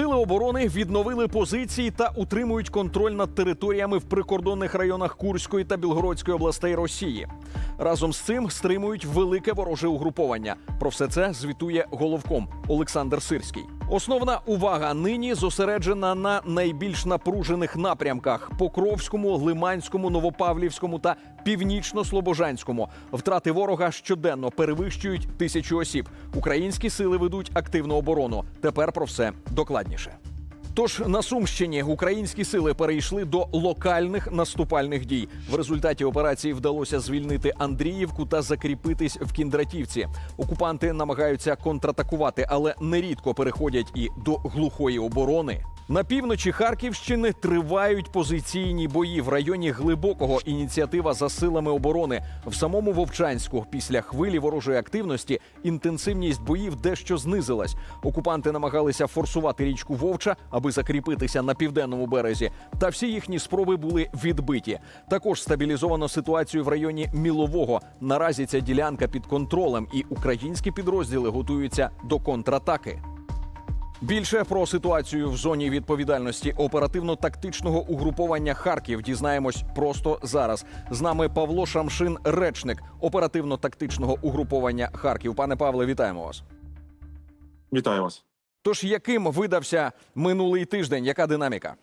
Сили оборони відновили позиції та утримують контроль над територіями в прикордонних районах Курської та Білгородської областей Росії. Разом з цим стримують велике вороже угруповання. Про все це звітує головком Олександр Сирський. Основна увага нині зосереджена на найбільш напружених напрямках: Покровському, Лиманському, Новопавлівському та Північно-Слобожанському. Втрати ворога щоденно перевищують тисячу осіб. Українські сили ведуть активну оборону. Тепер про все докладніше. Тож на Сумщині українські сили перейшли до локальних наступальних дій. В результаті операції вдалося звільнити Андріївку та закріпитись в Кіндратівці. Окупанти намагаються контратакувати, але нерідко переходять і до глухої оборони. На півночі Харківщини тривають позиційні бої в районі глибокого ініціатива за силами оборони. В самому Вовчанську після хвилі ворожої активності інтенсивність боїв дещо знизилась. Окупанти намагалися форсувати річку Вовча, аби закріпитися на південному березі. Та всі їхні спроби були відбиті. Також стабілізовано ситуацію в районі Мілового. Наразі ця ділянка під контролем, і українські підрозділи готуються до контратаки. Більше про ситуацію в зоні відповідальності оперативно-тактичного угруповання Харків дізнаємось просто зараз. З нами Павло Шамшин, речник оперативно-тактичного угруповання Харків. Пане Павле, вітаємо вас. Вітаю вас. Тож яким видався минулий тиждень? Яка динаміка?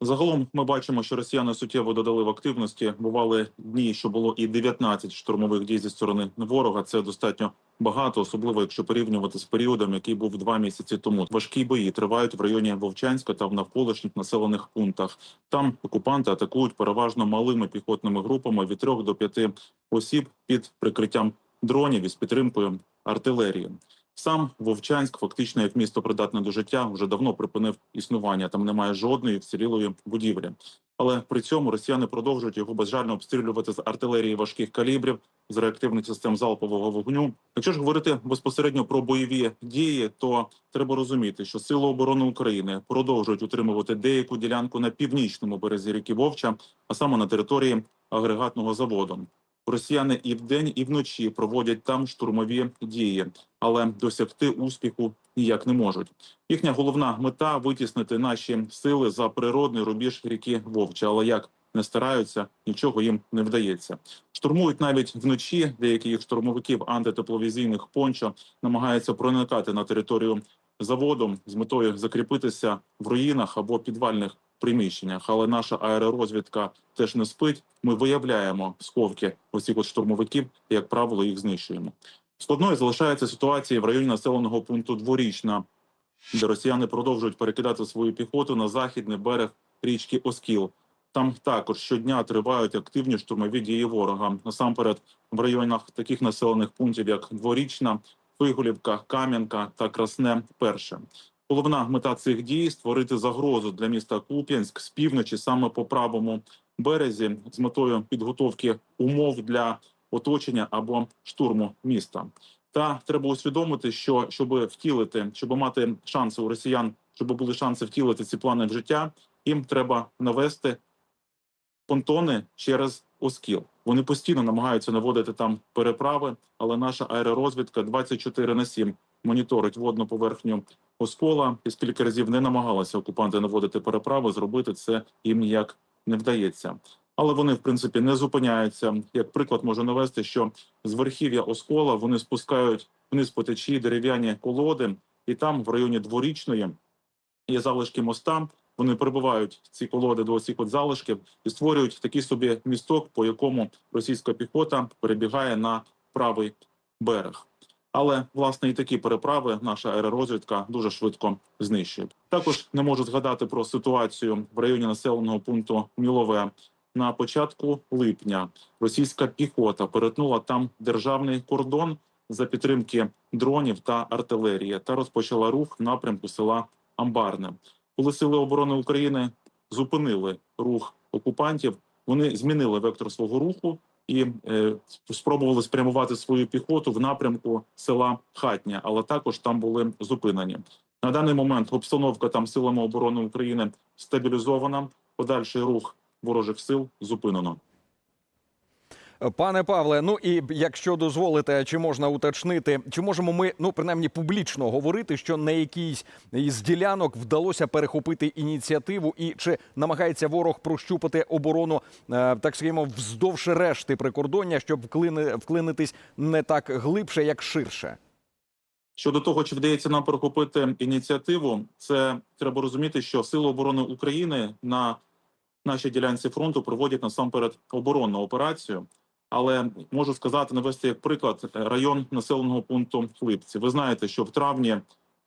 Загалом ми бачимо, що росіяни суттєво додали в активності. Бували дні, що було і 19 штурмових дій зі сторони ворога. Це достатньо багато, особливо якщо порівнювати з періодом, який був два місяці тому. Важкі бої тривають в районі Вовчанська та в навколишніх населених пунктах. Там окупанти атакують переважно малими піхотними групами від трьох до п'яти осіб під прикриттям дронів із підтримкою артилерії. Сам Вовчанськ, фактично як місто придатне до життя, вже давно припинив існування. Там немає жодної вцілілої будівлі. Але при цьому росіяни продовжують його безжально обстрілювати з артилерії важких калібрів, з реактивних систем залпового вогню. Якщо ж говорити безпосередньо про бойові дії, то треба розуміти, що Сили оборони України продовжують утримувати деяку ділянку на північному березі ріки Вовча, а саме на території агрегатного заводу. Росіяни і вдень, і вночі проводять там штурмові дії, але досягти успіху ніяк не можуть. Їхня головна мета витіснити наші сили за природний рубіж ріки Вовча. Але як не стараються, нічого їм не вдається. Штурмують навіть вночі. Деякі їх штурмовиків антитепловізійних пончо намагаються проникати на територію заводу з метою закріпитися в руїнах або підвальних приміщеннях. Але наша аеророзвідка теж не спить. Ми виявляємо сховки от штурмовиків, і, як правило, їх знищуємо. Складною залишається ситуація в районі населеного пункту Дворічна, де росіяни продовжують перекидати свою піхоту на західний берег річки Оскіл. Там також щодня тривають активні штурмові дії ворога. Насамперед, в районах таких населених пунктів, як Дворічна, Фигулівка, Кам'янка та Красне. Перше головна мета цих дій створити загрозу для міста Куп'янськ з півночі, саме по правому березі, з метою підготовки умов для оточення або штурму міста. Та треба усвідомити, що щоб втілити, щоб мати шанси у росіян, щоб були шанси втілити ці плани в життя, їм треба навести понтони через Оскіл. Вони постійно намагаються наводити там переправи, але наша аеророзвідка 24 на 7 моніторить водну поверхню Оскола. І скільки разів не намагалися окупанти наводити переправи, зробити це їм ніяк не вдається. Але вони, в принципі, не зупиняються. Як приклад можу навести, що з верхів'я Оскола вони спускають вниз по течії дерев'яні колоди, і там, в районі дворічної, є залишки моста. Вони прибувають ці колоди до цих от залишків і створюють такий собі місток, по якому російська піхота перебігає на правий берег. Але власне і такі переправи наша аеророзвідка дуже швидко знищує. Також не можу згадати про ситуацію в районі населеного пункту Мілове. На початку липня російська піхота перетнула там державний кордон за підтримки дронів та артилерії та розпочала рух в напрямку села Амбарне. Коли сили оборони України зупинили рух окупантів, вони змінили вектор свого руху і е, спробували спрямувати свою піхоту в напрямку села Хатня, але також там були зупинені. На даний момент обстановка там силами оборони України стабілізована. Подальший рух ворожих сил зупинено. Пане Павле, ну і якщо дозволите, чи можна уточнити, чи можемо ми ну принаймні публічно говорити, що на якійсь із ділянок вдалося перехопити ініціативу, і чи намагається ворог прощупати оборону, е, так скажімо, вздовж решти прикордоння, щоб вклини, вклинитись не так глибше, як ширше? Щодо того, чи вдається нам перехопити ініціативу, це треба розуміти, що Сили оборони України на нашій ділянці фронту проводять насамперед оборонну операцію. Але можу сказати, навести як приклад е, район населеного пункту Липці. Ви знаєте, що в травні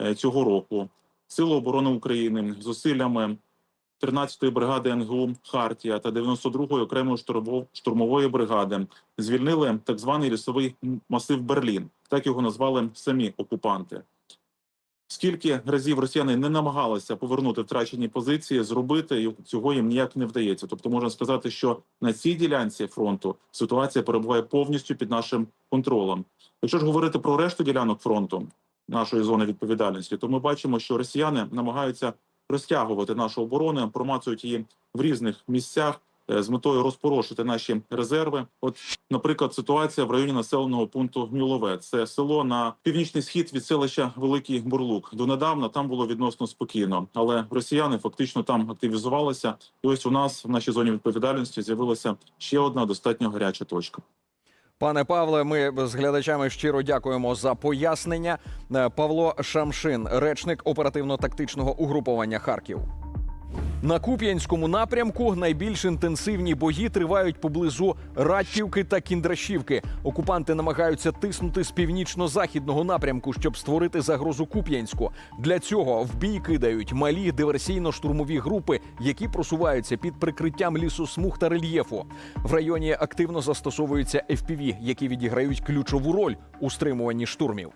е, цього року Сили оборони України зусиллями 13-ї бригади НГУ Хартія та 92-ї окремої штурмов- штурмової бригади звільнили так званий лісовий масив Берлін. Так його назвали самі окупанти. Скільки разів росіяни не намагалися повернути втрачені позиції, зробити і цього їм ніяк не вдається. Тобто можна сказати, що на цій ділянці фронту ситуація перебуває повністю під нашим контролем. Якщо ж говорити про решту ділянок фронту нашої зони відповідальності, то ми бачимо, що росіяни намагаються розтягувати нашу оборону, промацують її в різних місцях з метою розпорошити наші резерви. От Наприклад, ситуація в районі населеного пункту Гнюлове. Це село на північний схід від селища Великий Бурлук. Донедавна там було відносно спокійно, але росіяни фактично там активізувалися. І ось у нас в нашій зоні відповідальності з'явилася ще одна достатньо гаряча точка. Пане Павле, ми з глядачами щиро дякуємо за пояснення. Е, Павло Шамшин, речник оперативно-тактичного угруповання Харків. На Куп'янському напрямку найбільш інтенсивні бої тривають поблизу Радьківки та Кіндрашівки. Окупанти намагаються тиснути з північно-західного напрямку, щоб створити загрозу Куп'янську. Для цього в бій кидають малі диверсійно-штурмові групи, які просуваються під прикриттям лісосмуг та рельєфу. В районі активно застосовуються FPV, які відіграють ключову роль у стримуванні штурмів.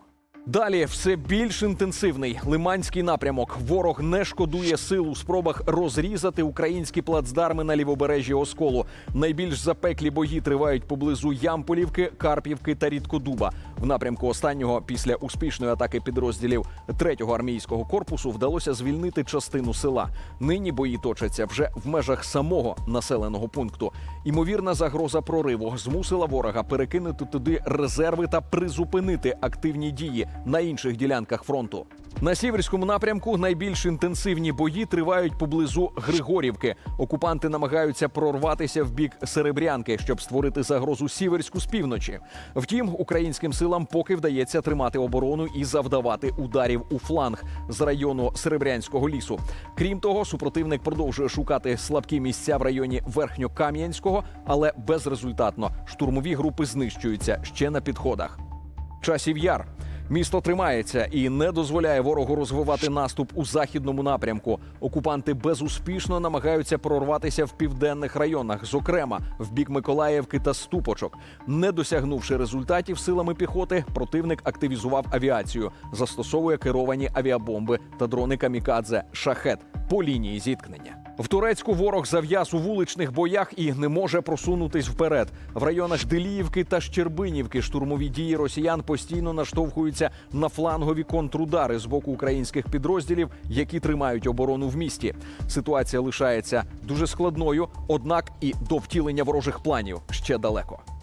Далі все більш інтенсивний лиманський напрямок. Ворог не шкодує сил у спробах розрізати українські плацдарми на лівобережжі Осколу. Найбільш запеклі бої тривають поблизу Ямполівки, Карпівки та Рідкодуба. В напрямку останнього після успішної атаки підрозділів 3-го армійського корпусу вдалося звільнити частину села. Нині бої точаться вже в межах самого населеного пункту. Імовірна загроза прориву змусила ворога перекинути туди резерви та призупинити активні дії на інших ділянках фронту. На сіверському напрямку найбільш інтенсивні бої тривають поблизу Григорівки. Окупанти намагаються прорватися в бік Серебрянки, щоб створити загрозу сіверську з півночі. Втім, українським силам поки вдається тримати оборону і завдавати ударів у фланг з району Серебрянського лісу. Крім того, супротивник продовжує шукати слабкі місця в районі Верхньокам'янського, але безрезультатно штурмові групи знищуються ще на підходах. Часів яр. Місто тримається і не дозволяє ворогу розвивати наступ у західному напрямку. Окупанти безуспішно намагаються прорватися в південних районах, зокрема в бік Миколаївки та Ступочок. Не досягнувши результатів силами піхоти, противник активізував авіацію, застосовує керовані авіабомби та дрони камікадзе шахет по лінії зіткнення. В Турецьку ворог зав'яз у вуличних боях і не може просунутись вперед. В районах Деліївки та Щербинівки штурмові дії росіян постійно наштовхуються на флангові контрудари з боку українських підрозділів, які тримають оборону в місті. Ситуація лишається дуже складною, однак і до втілення ворожих планів ще далеко.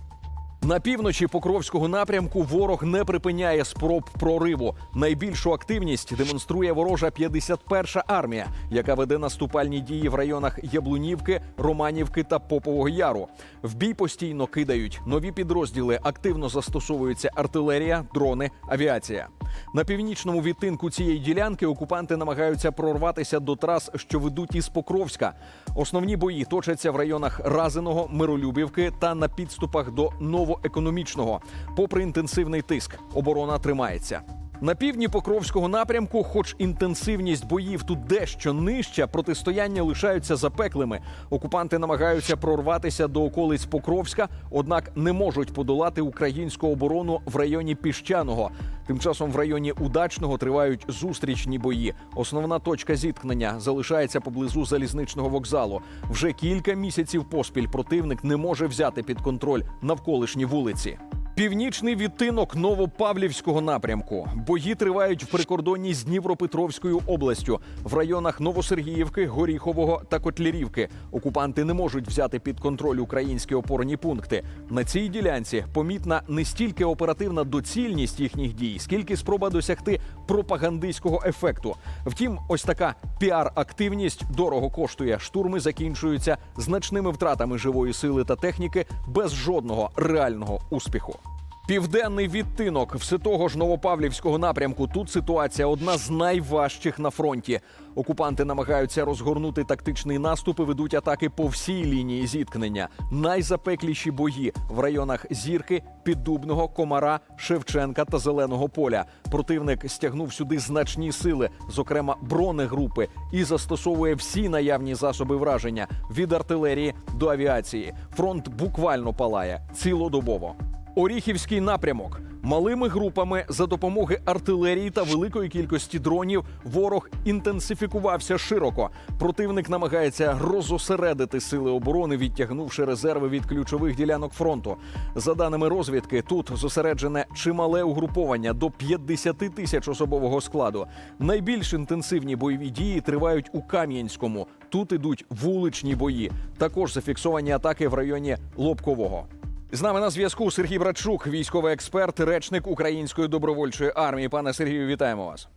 На півночі Покровського напрямку ворог не припиняє спроб прориву. Найбільшу активність демонструє ворожа 51-ша армія, яка веде наступальні дії в районах Яблунівки, Романівки та Попового Яру. В бій постійно кидають нові підрозділи. Активно застосовуються артилерія, дрони, авіація. На північному відтинку цієї ділянки окупанти намагаються прорватися до трас, що ведуть із Покровська. Основні бої точаться в районах Разиного, Миролюбівки та на підступах до новоекономічного. Попри інтенсивний тиск, оборона тримається. На півдні Покровського напрямку, хоч інтенсивність боїв тут дещо нижча, протистояння лишаються запеклими. Окупанти намагаються прорватися до околиць Покровська, однак не можуть подолати українську оборону в районі Піщаного. Тим часом в районі Удачного тривають зустрічні бої. Основна точка зіткнення залишається поблизу залізничного вокзалу. Вже кілька місяців поспіль противник не може взяти під контроль навколишні вулиці. Північний відтинок Новопавлівського напрямку. Бої тривають в прикордонні з Дніпропетровською областю в районах Новосергіївки, Горіхового та Котлярівки. Окупанти не можуть взяти під контроль українські опорні пункти. На цій ділянці помітна не стільки оперативна доцільність їхніх дій, скільки спроба досягти пропагандистського ефекту. Втім, ось така піар-активність дорого коштує. Штурми закінчуються значними втратами живої сили та техніки без жодного реального успіху. Південний відтинок все того ж Новопавлівського напрямку. Тут ситуація одна з найважчих на фронті. Окупанти намагаються розгорнути тактичний наступ і ведуть атаки по всій лінії зіткнення. Найзапекліші бої в районах Зірки, Піддубного, Комара, Шевченка та Зеленого поля. Противник стягнув сюди значні сили, зокрема бронегрупи, і застосовує всі наявні засоби враження від артилерії до авіації. Фронт буквально палає цілодобово. Оріхівський напрямок. Малими групами за допомоги артилерії та великої кількості дронів ворог інтенсифікувався широко. Противник намагається розосередити сили оборони, відтягнувши резерви від ключових ділянок фронту. За даними розвідки, тут зосереджене чимале угруповання до 50 тисяч особового складу. Найбільш інтенсивні бойові дії тривають у Кам'янському. Тут ідуть вуличні бої. Також зафіксовані атаки в районі Лобкового. З нами на зв'язку Сергій Братчук, військовий експерт, речник Української добровольчої армії. Пане Сергію, вітаємо вас.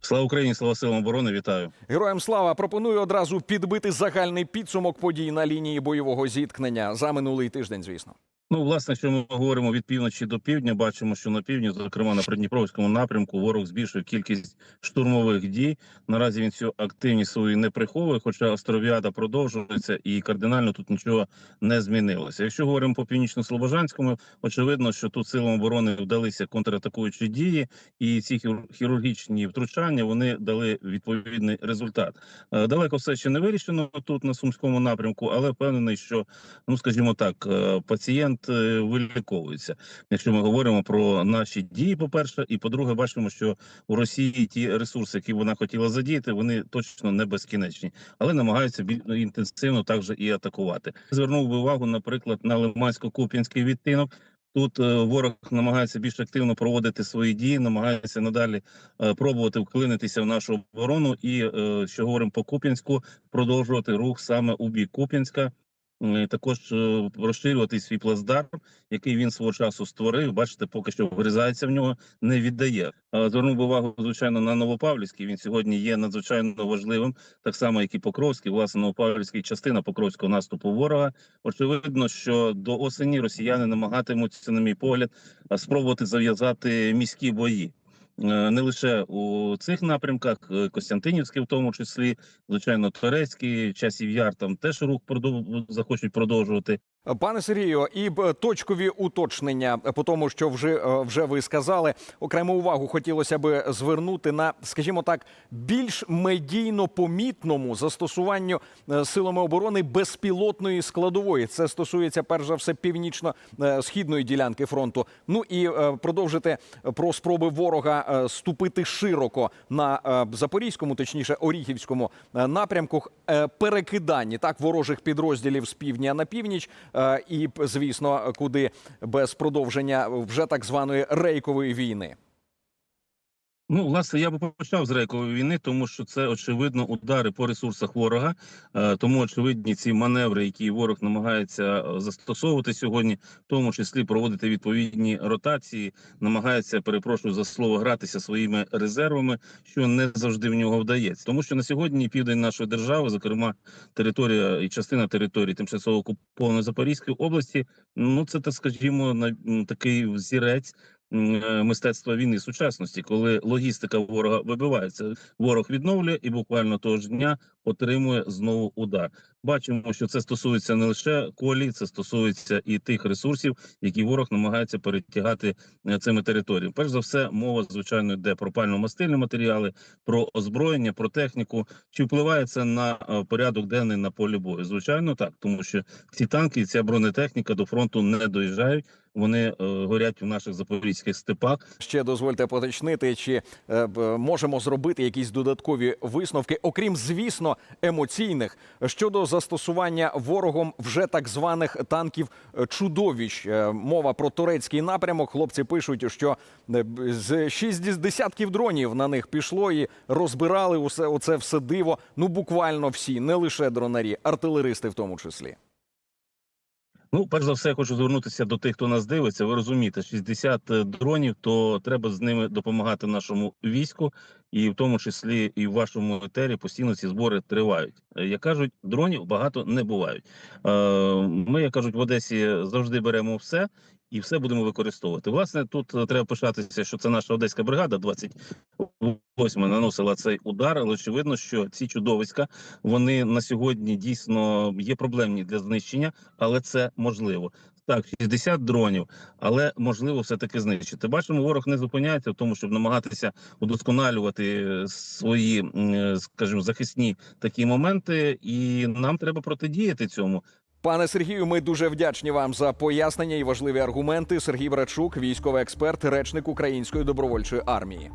Слава Україні, слава силам оборони, вітаю. Героям слава пропоную одразу підбити загальний підсумок подій на лінії бойового зіткнення за минулий тиждень. Звісно, Ну, власне, що ми говоримо від півночі до півдня, бачимо, що на півдні, зокрема на Придніпровському напрямку, ворог збільшує кількість штурмових дій. Наразі він цю активність свою не приховує, хоча остров'яда продовжується і кардинально тут нічого не змінилося. Якщо говоримо по північно-слобожанському, очевидно, що тут силам оборони вдалися контратакуючі дії, і ці хір- хірургічні втручання вони дали відповідний результат. Е, Далеко все ще не вирішено тут на сумському напрямку, але впевнений, що ну скажімо так, е, пацієнт е, виліковується. Якщо ми говоримо про наші дії, по перше, і по-друге, бачимо, що у Росії ті ресурси, які вона хотіла задіяти, вони точно не безкінечні, але намагаються біль інтенсивно також і атакувати. Звернув би увагу, наприклад, на Лимансько-Куп'янський відтинок. Тут е, ворог намагається більш активно проводити свої дії, намагається надалі е, пробувати вклинитися в нашу оборону, і що говоримо по Куп'янську, продовжувати рух саме у бік Куп'янська. Е, Також е, розширювати свій плацдарм, який він свого часу створив. Бачите, поки що вгризається в нього, не віддає. Звернув увагу, звичайно, на Новопавлівський. Він сьогодні є надзвичайно важливим, так само як і Покровський. Власне, Новопавлівський частина Покровського наступу ворога. Очевидно, що до осені росіяни намагатимуться, на мій погляд, спробувати зав'язати міські бої. Е, Не лише у цих напрямках, е, Костянтинівський, в тому числі, звичайно, Торецький, часів яр там теж рух продов... захочуть продовжувати. Пане Сергію, і точкові уточнення по тому, що вже е, вже ви сказали. Окрему увагу хотілося би звернути на, скажімо так, більш медійно помітному застосуванню е, силами оборони безпілотної складової. Це стосується перш за все північно-східної ділянки фронту. Ну і е, продовжити про спроби ворога е, ступити широко на е, запорізькому, точніше оріхівському е, напрямку. е, Перекиданні так ворожих підрозділів з півдня на північ, е, і звісно, куди без продовження вже так званої рейкової війни. Ну, власне, я би почав з рейкової війни, тому що це очевидно удари по ресурсах ворога. Е, тому очевидні ці маневри, які ворог намагається е, застосовувати сьогодні, в тому числі проводити відповідні ротації, намагається, перепрошую за слово, гратися своїми резервами, що не завжди в нього вдається. Тому що на сьогодні південь нашої держави, зокрема територія і частина території тимчасово окупованої Запорізької області, ну це так скажімо, на такий взірець мистецтва війни сучасності, коли логістика ворога вибивається, ворог відновлює і буквально того ж дня отримує знову удар. Бачимо, що це стосується не лише колій, це стосується і тих ресурсів, які ворог намагається перетягати е, цими територіями. Перш за все, мова звичайно йде про пально-мастильні матеріали, про озброєння, про техніку. Чи впливає це на е, порядок денний на полі бою? Звичайно, так, тому що ці танки, і ця бронетехніка до фронту не доїжджають. Вони е, горять в наших запорізьких степах. Ще дозвольте поточнити, чи можемо зробити якісь додаткові висновки, окрім звісно, емоційних щодо застосування ворогом вже так званих танків е, чудовищ. Е, Мова про турецький напрямок. Хлопці пишуть, що е, з шість десятків дронів на них пішло і розбирали усе оце все диво. Ну буквально всі, не лише дронарі, артилеристи в тому числі. Ну, перш за все, я хочу звернутися до тих, хто нас дивиться. Ви розумієте, 60 дронів, то треба з ними допомагати нашому війську, і в тому числі і в вашому етері постійно ці збори тривають. Е, Як кажуть, дронів багато не бувають. Е, Ми, як кажуть, в Одесі завжди беремо все. І все будемо використовувати. Власне, тут е, треба пишатися, що це наша одеська бригада 28 наносила цей удар, але очевидно, що ці чудовиська вони на сьогодні дійсно є проблемні для знищення, але це можливо. Так, 60 дронів, але можливо все таки знищити. Бачимо, ворог не зупиняється в тому, щоб намагатися удосконалювати е, свої, е, скажімо, захисні такі моменти, і нам треба протидіяти цьому. Пане Сергію, ми дуже вдячні вам за пояснення і важливі аргументи. Сергій Брачук, військовий експерт, речник Української добровольчої армії.